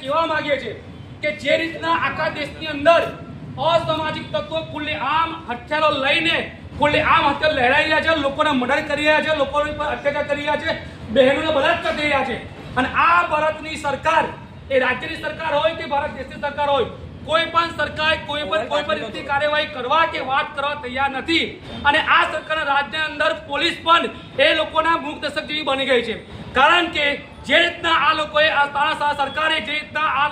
કહેવા માંગીએ છીએ કે જે રીતના આખા દેશની અંદર અસામાજિક તત્વો ખુલ્લે આમ હથિયારો લઈને ખુલ્લે આમ હથિયાર લહેરાઈ રહ્યા છે, લોકોને મર્ડર કરી રહ્યા છે લોકો પર અત્યાચાર કરી રહ્યા છે, બહેનોને બળાત્કાર કરી રહ્યા છે. અને આ ભારતની સરકાર, એ રાજ્યની સરકાર હોય કે ભારત દેશની સરકાર હોય, કોઈ પણ સરકાર, કોઈ પણ કોઈ પણ રીતની કાર્યવાહી કરવા કે વાત કરવા તૈયાર નથી. અને આ સરકારના રાજ્યની અંદર પોલીસ પણ એ લોકોના મૂકદર્શક જેવી બની ગઈ છે. કારણ કે જે રીતના આ લોકોએ આ તાનાશાહ સરકારે જે રીતના આ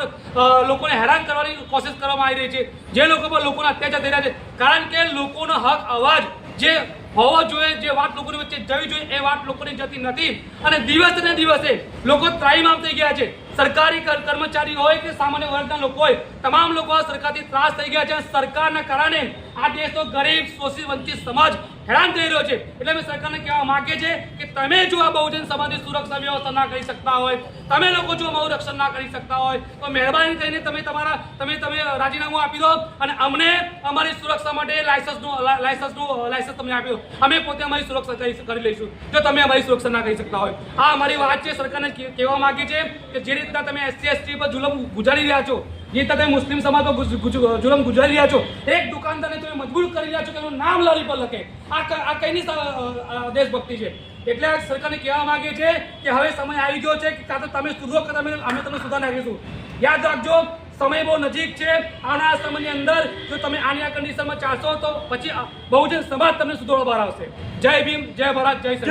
લોકોને હેરાન કરવાની કોશિશ કરવામાં આવી રહી છે, જે લોકો પર લોકોના અત્યાચાર થઈ રહ્યા છે, કારણ કે લોકોનો હક અવાજ જે હોવો જોઈએ, જે વાત લોકોની વચ્ચે જવી જોઈએ, એ વાત લોકોની જતી નથી. અને દિવસે ને દિવસે લોકો ત્રાહીમામ થઈ ગયા છે. સરકારી કર્મચારી હોય કે સામાન્ય વર્ગના લોકો હોય, તમામ લોકો સરકારથી ત્રાસ થઈ ગયા છે સરકારના કારણે આ દેશનો ગરીબ શોષિત વંચિત સમાજ હેરાન થઈ રહ્યો છે. એટલે અમે સરકારને કહેવા માંગે છીએ કે તમે જો આ બહુજન સમાજની સુરક્ષા વ્યવસ્થા ના કરી શકતા હોય, તમે લોકો જો અમારું રક્ષણ ના કરી શકતા હોય, તો મહેરબાની કરીને તમે તમારા, તમે તમે રાજીનામું આપી દો અને અમને અમારી સુરક્ષા માટે લાયસન્સનું લાયસન્સનું લાયસન્સ તમને આપી દો અમે પોતે અમારી સુરક્ષા કરી લઈશું. જો તમે અમારી સુરક્ષા ના કરી શકતા હોય. આ અમારી વાત છે, સરકારને કહેવા માંગીએ છીએ કે જે રીતના તમે એસસી, એસટી પર જુલમ ગુજારી રહ્યા છો જે તમે મુસ્લિમ સમાજ પર ગુજ- ગુજ- જુલમ ગુજારી રહ્યા છો, એક દુકાનદારને તમે મજબૂર કરી રહ્યા છો કે એનું નામ લારી પર લખે. આ આ કઈની દેશભક્તિ છે? એટલે આ સરકારને કહેવા માંગે છે કે હવે સમય આવી ગયો છે કે કાં તો તમે સુધરો કે તમે અમે તમને સુધાર નાખીશું યાદ રાખજો, સમય બહુ નજીક છે. આના સમયની અંદર જો તમે આની આ કન્ડિશનમાં ચાલશો તો પછી બહુજન સમાજ તમને સુધરો બહાર આવશે. જય ભીમ, જય ભારત, જય શ્રી